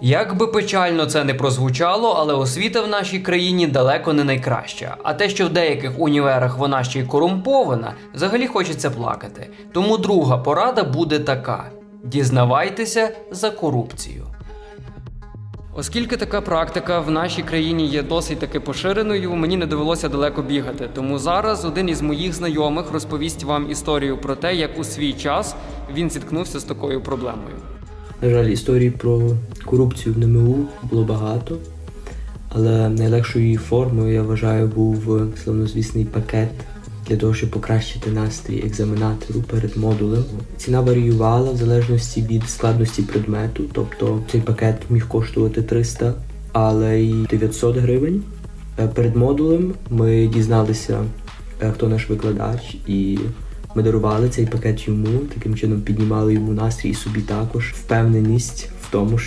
Як би печально це не прозвучало, але освіта в нашій країні далеко не найкраща. А те, що в деяких універах вона ще й корумпована, взагалі хочеться плакати. Тому друга порада буде така: дізнавайтеся за корупцію. Оскільки така практика в нашій країні є досить таки поширеною, мені не довелося далеко бігати. Тому зараз один із моїх знайомих розповість вам історію про те, як у свій час він зіткнувся з такою проблемою. На жаль, історій про корупцію в НМУ було багато, але найлегшою формою, я вважаю, був е, славнозвісний пакет для того, щоб покращити настрій екзаменатору перед модулем. Ціна варіювала в залежності від складності предмету, тобто цей пакет міг коштувати 300, але й 900 гривень. Е, Перед модулем ми дізналися, е, хто наш викладач, і ми дарували цей пакет йому, таким чином піднімали йому настрій і собі також впевненість в тому, що